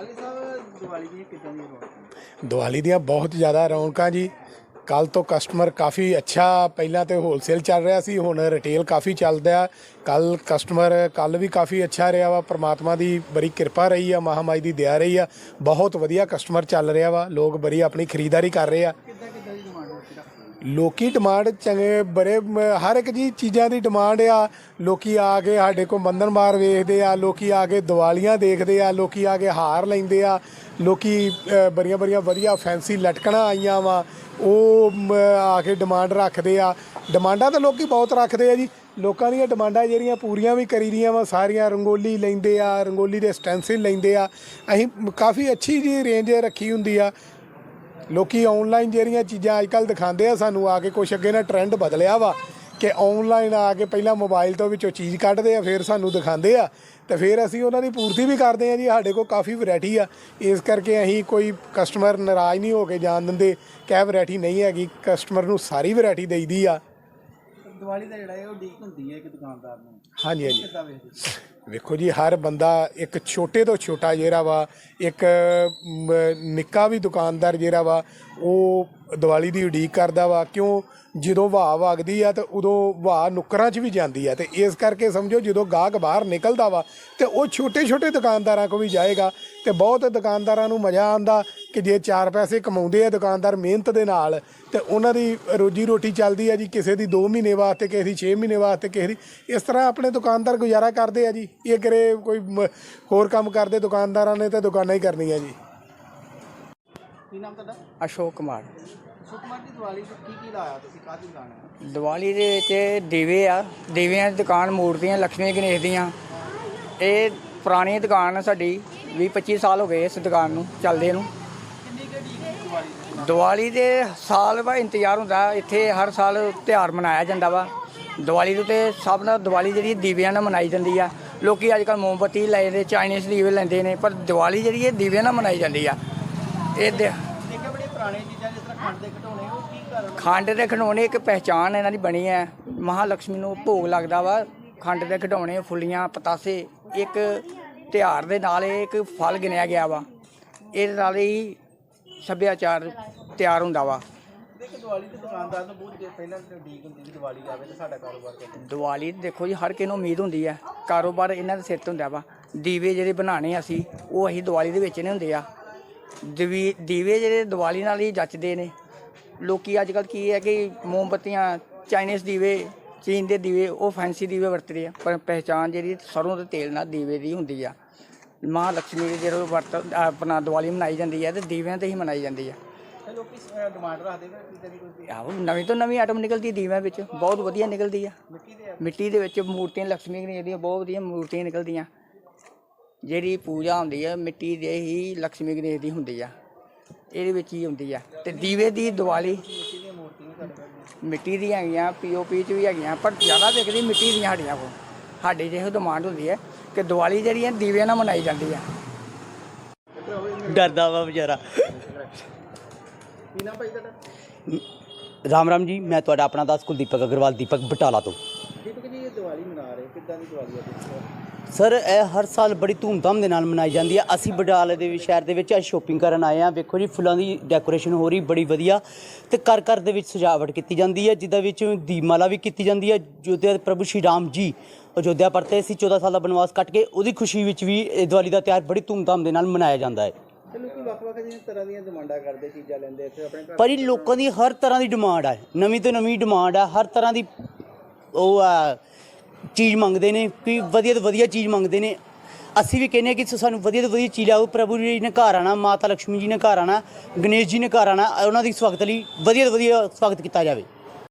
ਅਲੀ ਸਾਹਿਬ, ਦੀਵਾਲੀ ਦੀਆਂ ਕਿੱਦਾਂ ਦੀਆਂ ਰੌਣਕਾਂ? ਦੀਵਾਲੀ ਦੀਆਂ ਬਹੁਤ ਜ਼ਿਆਦਾ ਰੌਣਕਾਂ ਜੀ। ਕੱਲ ਤੋਂ ਕਸਟਮਰ ਕਾਫੀ ਅੱਛਾ, ਪਹਿਲਾਂ ਤੇ ਹੋਲਸੇਲ ਚੱਲ ਰਿਹਾ ਸੀ, ਹੁਣ ਰਿਟੇਲ ਕਾਫੀ ਚੱਲਦਾ ਕੱਲ ਕਸਟਮਰ ਕੱਲ ਵੀ ਕਾਫੀ ਅੱਛਾ ਰਿਹਾ ਵਾ। ਪ੍ਰਮਾਤਮਾ ਦੀ ਬੜੀ ਕਿਰਪਾ ਰਹੀ ਆ, ਮਹਾਮਾਈ ਦੀ ਦਇਆ ਰਹੀ ਆ। ਬਹੁਤ ਵਧੀਆ ਕਸਟਮਰ ਚੱਲ ਰਿਹਾ ਵਾ। ਲੋਕ ਬੜੀ ਆਪਣੀ ਖਰੀਦਦਾਰੀ ਕਰ ਰਹੇ ਆ ਕਿੱਦਾਂ ਕਿੱਦਾਂ ਦੀ ਡਿਮਾਂਡ ਰੱਖੀ ਰੱਖਦੇ ਲੋਕੀ ਡਿਮਾਂਡ ਚੰਗੇ ਬੜੇ ਮ- ਹਰ ਇੱਕ ਜੀ ਚੀਜ਼ਾਂ ਦੀ ਡਿਮਾਂਡ ਆ। ਲੋਕੀ ਆ ਕੇ ਸਾਡੇ ਕੋਲ ਬੰਧਨ ਮਾਰ ਵੇਖਦੇ ਆ ਲੋਕੀ ਆ ਕੇ ਦੀਵਾਲੀਆਂ ਦੇਖਦੇ ਆ ਲੋਕੀ ਆ ਕੇ ਹਾਰ ਲੈਂਦੇ ਆ। ਲੋਕੀ ਅ, ਬੜੀਆਂ ਬੜੀਆਂ ਵਧੀਆ ਫੈਂਸੀ ਲਟਕਣਾ ਆਈਆਂ ਵਾ ਉਹ ਮ, ਆ ਕੇ ਡਿਮਾਂਡ ਰੱਖਦੇ ਆ। ਡਿਮਾਂਡਾਂ ਤਾਂ ਲੋਕੀ ਬਹੁਤ ਰੱਖਦੇ ਆ ਜੀ। ਲੋਕਾਂ ਦੀਆਂ ਡਿਮਾਂਡਾਂ ਜਿਹੜੀਆਂ ਪੂਰੀਆਂ ਵੀ ਕਰੀ ਦੀਆਂ ਵਾ ਸਾਰੀਆਂ ਰੰਗੋਲੀ ਲੈਂਦੇ ਆ ਰੰਗੋਲੀ ਦੇ ਸਟੈਂਸਿਲ ਲੈਂਦੇ ਆ। ਅਸੀਂ ਕਾਫੀ ਅੱਛੀ ਜੀ ਰੇਂਜ ਰੱਖੀ ਹੁੰਦੀ ਆ। ਲੋਕੀ ਆਨਲਾਈਨ ਜਿਹੜੀਆਂ ਚੀਜ਼ਾਂ ਅੱਜਕੱਲ ਦਿਖਾਉਂਦੇ ਆ ਸਾਨੂੰ ਆ ਕੇ ਕੁਛ ਅੱਗੇ ਨਾ ਟ੍ਰੈਂਡ ਬਦਲਿਆ ਵਾ ਕਿ ਆਨਲਾਈਨ ਆ ਕੇ ਪਹਿਲਾਂ ਮੋਬਾਈਲ ਤੋਂ ਵਿੱਚੋਂ ਚੀਜ਼ ਕੱਢਦੇ ਆ ਫਿਰ ਸਾਨੂੰ ਦਿਖਾਉਂਦੇ ਆ। ਤੇ ਫਿਰ ਅਸੀਂ ਉਹਨਾਂ ਦੀ ਪੂਰਤੀ ਵੀ ਕਰਦੇ ਆ ਜੀ ਸਾਡੇ ਕੋਲ ਕਾਫੀ ਵੈਰਾਈਟੀ ਆ। ਇਸ ਕਰਕੇ ਅਸੀਂ ਕੋਈ ਕਸਟਮਰ ਨਾਰਾਜ਼ ਨਹੀਂ ਹੋ ਕੇ ਜਾਣ ਦਿੰਦੇ ਕਿ ਵੈਰਾਈਟੀ ਨਹੀਂ ਹੈਗੀ ਕਸਟਮਰ ਨੂੰ ਸਾਰੀ ਵੈਰਾਈਟੀ ਦੇਈਦੀ ਆ। ਦੀਵਾਲੀ ਦਾ ਜਿਹੜਾ ਹੈ ਉਹ ਡੀਕ ਹੁੰਦੀ ਹੈ ਇੱਕ ਦੁਕਾਨਦਾਰ ਨੂੰ। ਹਾਂਜੀ ਹਾਂਜੀ। ਵੇਖੋ ਜੀ ਹਰ ਬੰਦਾ ਇੱਕ ਛੋਟੇ ਤੋਂ ਛੋਟਾ ਜਿਹੜਾ ਵਾ ਇੱਕ ਮ, ਨਿੱਕਾ ਵੀ ਦੁਕਾਨਦਾਰ ਜਿਹੜਾ ਵਾ ਉਹ ਦੀਵਾਲੀ ਦੀ ਉਡੀਕ ਕਰਦਾ ਵਾ। ਕਿਉਂ? ਜਦੋਂ ਵਾਹ ਵਗਦੀ ਆ ਤੇ ਉਦੋਂ ਵਾਹ ਨੁੱਕਰਾਂ 'ਚ ਵੀ ਜਾਂਦੀ ਆ। ਤੇ ਇਸ ਕਰਕੇ ਸਮਝੋ ਜਦੋਂ ਗਾਹਕ ਬਾਹਰ ਨਿਕਲਦਾ ਵਾ ਤੇ ਉਹ ਛੋਟੇ ਛੋਟੇ ਦੁਕਾਨਦਾਰਾਂ ਕੋ ਵੀ ਜਾਏਗਾ ਤੇ ਬਹੁਤ ਦੁਕਾਨਦਾਰਾਂ ਨੂੰ ਮਜ਼ਾ ਆਉਂਦਾ। ਕਿ ਜੇ ਚਾਰ ਪੈਸੇ ਕਮਾਉਂਦੇ ਆ ਦੁਕਾਨਦਾਰ ਮਿਹਨਤ ਦੇ ਨਾਲ ਤੇ ਉਹਨਾਂ ਦੀ ਰੋਜੀ ਰੋਟੀ ਚੱਲਦੀ ਆ ਜੀ ਕਿਸੇ ਦੀ 2 ਮਹੀਨੇ ਵਾਸਤੇ ਕਿਸੇ ਦੀ 6 ਮਹੀਨੇ ਵਾਸਤੇ ਕਿਸੇ ਦੀ ਇਸ ਤਰ੍ਹਾਂ ਆਪਣੇ ਦੁਕਾਨਦਾਰ ਗੁਜ਼ਾਰਾ ਕਰਦੇ ਆ ਜੀ। ਇਹ ਕਰੇ ਕੋਈ ਹੋਰ ਕੰਮ ਕਰਦੇ ਦੁਕਾਨਦਾਰਾਂ ਨੇ ਤੇ ਦੁਕਾਨਾਂ ਹੀ ਕਰਨੀਆਂ ਜੀ। ਕੀ ਨਾਮ ਤੁਹਾਡਾ? ਅਸ਼ੋਕ ਕੁਮਾਰ। ਸੁਖਮਨ ਦੀ ਦੀਵਾਲੀ ਤੇ ਕੀ ਕੀ ਲਾਇਆ ਤੁਸੀਂ? ਕਾਹਦੀ ਦੁਕਾਨ ਹੈ? ਦੀਵਾਲੀ ਦੇ ਵਿੱਚ ਦੀਵੇ ਆ ਦੀਵਿਆਂ ਦੀ ਦੁਕਾਨ ਮੂਰਤੀਆਂ ਲక్ష్ਮੀ ਗਣੇਸ਼ ਦੀਆਂ। ਇਹ ਪੁਰਾਣੀ ਦੁਕਾਨ ਆ ਸਾਡੀ 20 25 ਸਾਲ ਹੋ ਗਏ ਇਸ ਦੁਕਾਨ ਨੂੰ ਚੱਲਦੇ ਨੂੰ। ਦੀਵਾਲੀ ਦੀ ਸਾਲ ਬਾਅਦ ਇੰਤਜ਼ਾਰ ਹੁੰਦਾ ਇੱਥੇ ਹਰ ਸਾਲ ਤਿਉਹਾਰ ਮਨਾਇਆ ਜਾਂਦਾ ਵਾ। ਦੀਵਾਲੀ ਦੇ ਉੱਤੇ ਸਭ ਨਾਲ ਦੀਵਾਲੀ ਜਿਹੜੀ ਦੀਵਿਆਂ ਨਾਲ ਮਨਾਈ ਜਾਂਦੀ ਆ। ਲੋਕੀ ਅੱਜ ਕੱਲ ਮੋਮਬੱਤੀ ਲੈਂਦੇ ਚਾਈਨੀਜ਼ ਦੀਵੇ ਲੈਂਦੇ ਨੇ ਪਰ ਦੀਵਾਲੀ ਜਿਹੜੀ ਇਹ ਦੀਵਿਆਂ ਨਾਲ ਮਨਾਈ ਜਾਂਦੀ ਆ। ਇਹ ਦੇ- ਇੱਕ ਬੜੀ ਪੁਰਾਣੀ ਚੀਜ਼ਾਂ ਜਿਸ ਤਰ੍ਹਾਂ ਖੰਡ ਦੇ ਘਟਾਉਣੇ ਉਹ ਕੀ ਕਾਰਨ ਖੰਡ ਦੇ ਖਿਡੌਣੇ ਇੱਕ ਪਹਿਚਾਨ ਇਹਨਾਂ ਦੀ ਬਣੀ ਹੈ ਮਹਾਲక్ష్ਮੀ ਨੂੰ ਭੋਗ ਲੱਗਦਾ ਵਾ। ਖੰਡ ਦੇ ਖਿਡੌਣੇ ਫੁੱਲੀਆਂ ਪਤਾਸੇ ਇੱਕ ਤਿਉਹਾਰ ਦੇ ਨਾਲ ਇਹ ਇੱਕ ਫਲ ਗਿਣਿਆ ਗਿਆ ਵਾ। ਇਹਦੇ ਨਾਲ ਹੀ ਸੱਭਿਆਚਾਰ ਤਿਆਰ ਹੁੰਦਾ ਵਾ। ਦੇਖ ਦੀਵਾਲੀ ਤੇ ਦੁਕਾਨਦਾਰ ਨੂੰ ਬਹੁਤ ਪਹਿਲਾਂ ਡੀਕ ਹੁੰਦੀ ਕਿ ਦੀਵਾਲੀ ਆਵੇ ਤੇ ਸਾਡਾ ਕਾਰੋਬਾਰ ਚੱਲੇ ਦੀਵਾਲੀ ਦੇਖੋ ਜੀ ਹਰ ਕਿਸੇ ਨੂੰ ਉਮੀਦ ਹੁੰਦੀ ਹੈ ਕਾਰੋਬਾਰ ਇਹਨਾਂ ਦੇ ਸਿਰ ਤੇ ਹੁੰਦਾ ਵਾ। ਦੀਵੇ ਜਿਹੜੇ ਬਣਾਣੇ ਅਸੀਂ ਉਹ ਅਸੀਂ ਦੀਵਾਲੀ ਦੇ ਵਿੱਚ ਨੇ ਹੁੰਦੇ ਆ। ਦੀਵੀ ਦੀਵੇ ਜਿਹੜੇ ਦੀਵਾਲੀ ਨਾਲ ਹੀ ਜੱਚਦੇ ਨੇ। ਲੋਕੀ ਅੱਜ ਕੱਲ ਕੀ ਹੈ ਕਿ ਮੋਮਬੱਤੀਆਂ ਚਾਈਨੀਜ਼ ਦੀਵੇ ਚੀਨ ਦੇ ਦੀਵੇ ਉਹ ਫੈਂਸੀ ਦੀਵੇ ਵਰਤਦੇ ਆ। ਪਰ ਪਹਿਚਾਨ ਜਿਹੜੀ ਸਰੋਂ ਦੇ ਤੇਲ ਨਾਲ ਦੀਵੇ ਦੀ ਹੁੰਦੀ ਆ। ਮਾਂ ਲక్ష్ਮੀ ਦੇ ਜਦੋਂ ਵਰਤ ਆਪਣਾ ਦੀਵਾਲੀ ਮਨਾਈ ਜਾਂਦੀ ਹੈ ਤੇ ਦੀਵਿਆਂ ਤੇ ਹੀ ਮਨਾਈ ਜਾਂਦੀ ਹੈ। ਆਹੋ ਨਵੀਂ ਤੋਂ ਨਵੀਂ ਆਟਮ ਨਿਕਲਦੀ ਦੀਵਿਆਂ ਵਿੱਚ ਬਹੁਤ ਵਧੀਆ ਨਿਕਲਦੀ ਆ। ਮਿੱਟੀ ਦੇ ਵਿੱਚ ਮੂਰਤੀਆਂ ਲక్ష్ਮੀ ਗਣੇਸ਼ ਦੀਆਂ ਬਹੁਤ ਵਧੀਆ ਮੂਰਤੀਆਂ ਨਿਕਲਦੀਆਂ। ਜਿਹੜੀ ਪੂਜਾ ਹੁੰਦੀ ਹੈ ਮਿੱਟੀ ਦੇ ਹੀ ਲక్ష్ਮੀ ਗਣੇਸ਼ ਦੀ ਹੁੰਦੀ ਆ। ਇਹਦੇ ਵਿੱਚ ਹੀ ਹੁੰਦੀ ਆ। ਤੇ ਦੀਵੇ ਦੀ ਦੀਵਾਲੀ ਮਿੱਟੀ ਦੀਆਂ ਹੈਗੀਆਂ ਪੀਓਪੀ ਚ ਵੀ ਹੈਗੀਆਂ ਪਰ ਜ਼ਿਆਦਾ ਦੇਖਦੀ ਮਿੱਟੀ ਦੀਆਂ ਸਾਡੀਆਂ ਕੋਲ। ਸਾਡੇ ਜਿਹੋ ਡਿਮਾਂਡ ਹੁੰਦੀ ਹੈ। ਕਿ ਦੀਵਾਲੀ ਜਿਹੜੀ ਹੈ ਦੀਵਿਆਂ ਨਾਲ ਮਨਾਈ ਜਾਂਦੀ ਆ ਡਰਦਾ ਵਾ ਵਿਚਾਰਾ। ਕੀ ਨਾਮ ਭਾਈ ਤੁਹਾਡਾ? ਰਾਮ ਰਾਮ ਜੀ ਮੈਂ ਤੁਹਾਡਾ ਆਪਣਾ ਦਾਸ ਕੁਲਦੀਪਕ ਅਗਰਵਾਲ ਦੀਪਕ ਬਟਾਲਾ ਤੋਂ। ਦੀਪਕ ਜੀ ਇਹ ਦੀਵਾਲੀ ਮਨਾ ਰਹੇ ਕਿੱਦਾਂ ਦੀ ਦੀਵਾਲੀ ਹੈ ਤੁਸੀਂ ਸਰ ਇਹ ਹਰ ਸਾਲ ਬੜੀ ਧੂਮਧਾਮ ਦੇ ਨਾਲ ਮਨਾਈ ਜਾਂਦੀ ਹੈ। ਅਸੀਂ ਬਟਾਲੇ ਦੇ ਸ਼ਹਿਰ ਦੇ ਵਿੱਚ ਅੱਜ ਸ਼ੋਪਿੰਗ ਕਰਨ ਆਏ ਆ ਵੇਖੋ ਜੀ ਫੁੱਲਾਂ ਦੀ ਡੈਕੋਰੇਸ਼ਨ ਹੋ ਰਹੀ ਬੜੀ ਵਧੀਆ ਤੇ ਘਰ ਘਰ ਦੇ ਵਿੱਚ ਸਜਾਵਟ ਕੀਤੀ ਜਾਂਦੀ ਹੈ ਜਿੱਦਾਂ ਵਿੱਚ ਦੀਪਮਾਲਾ ਵੀ ਕੀਤੀ ਜਾਂਦੀ ਹੈ ਜੋਧਿਆ ਪ੍ਰਭੂ ਸ਼੍ਰੀ ਰਾਮ ਜੀ ਅਯੋਧਿਆ ਪਰਤੇ ਸੀ 14 ਸਾਲ ਦਾ ਬਨਵਾਸ ਕੱਟ ਕੇ ਉਹਦੀ ਖੁਸ਼ੀ ਵਿੱਚ ਵੀ ਇਹ ਦੀਵਾਲੀ ਦਾ ਤਿਉਹਾਰ ਬੜੀ ਧੂਮਧਾਮ ਦੇ ਨਾਲ ਮਨਾਇਆ ਜਾਂਦਾ ਹੈ। ਤੇ ਲੋਕੀ ਵੱਖ-ਵੱਖ ਜਿਹੀਆਂ ਤਰ੍ਹਾਂ ਦੀਆਂ ਡਿਮਾਂਡਾਂ ਕਰਦੇ ਚੀਜ਼ਾਂ ਲੈਂਦੇ ਇੱਥੇ ਆਪਣੇ ਘਰ ਪਰ ਇਹ ਲੋਕਾਂ ਦੀ ਹਰ ਤਰ੍ਹਾਂ ਦੀ ਡਿਮਾਂਡ ਹੈ ਨਵੀਂ ਤੋਂ ਨਵੀਂ ਡਿਮਾਂਡ ਹੈ ਹਰ ਤਰ੍ਹਾਂ ਦੀ ਉਹ ਆ ਚੀਜ਼ ਮੰਗਦੇ ਨੇ ਕਿ ਵਧੀਆ ਤੋਂ ਵਧੀਆ ਚੀਜ਼ ਮੰਗਦੇ ਨੇ। ਅਸੀਂ ਵੀ ਕਹਿੰਦੇ ਹਾਂ ਕਿ ਸਾਨੂੰ ਵਧੀਆ ਤੋਂ ਵਧੀਆ ਚੀਜ਼ ਲਿਆਓ ਪ੍ਰਭੂ ਜੀ ਨੇ ਘਰ ਆਣਾ ਮਾਤਾ ਲక్ష్ਮੀ ਜੀ ਨੇ ਘਰ ਆਣਾ ਗਣੇਸ਼ ਜੀ ਨੇ ਘਰ ਆਣਾ ਉਹਨਾਂ ਦੀ ਸਵਾਗਤ ਲਈ ਵਧੀਆ ਤੋਂ ਵਧੀਆ ਸਵਾਗਤ ਕੀਤਾ ਜਾਵੇ।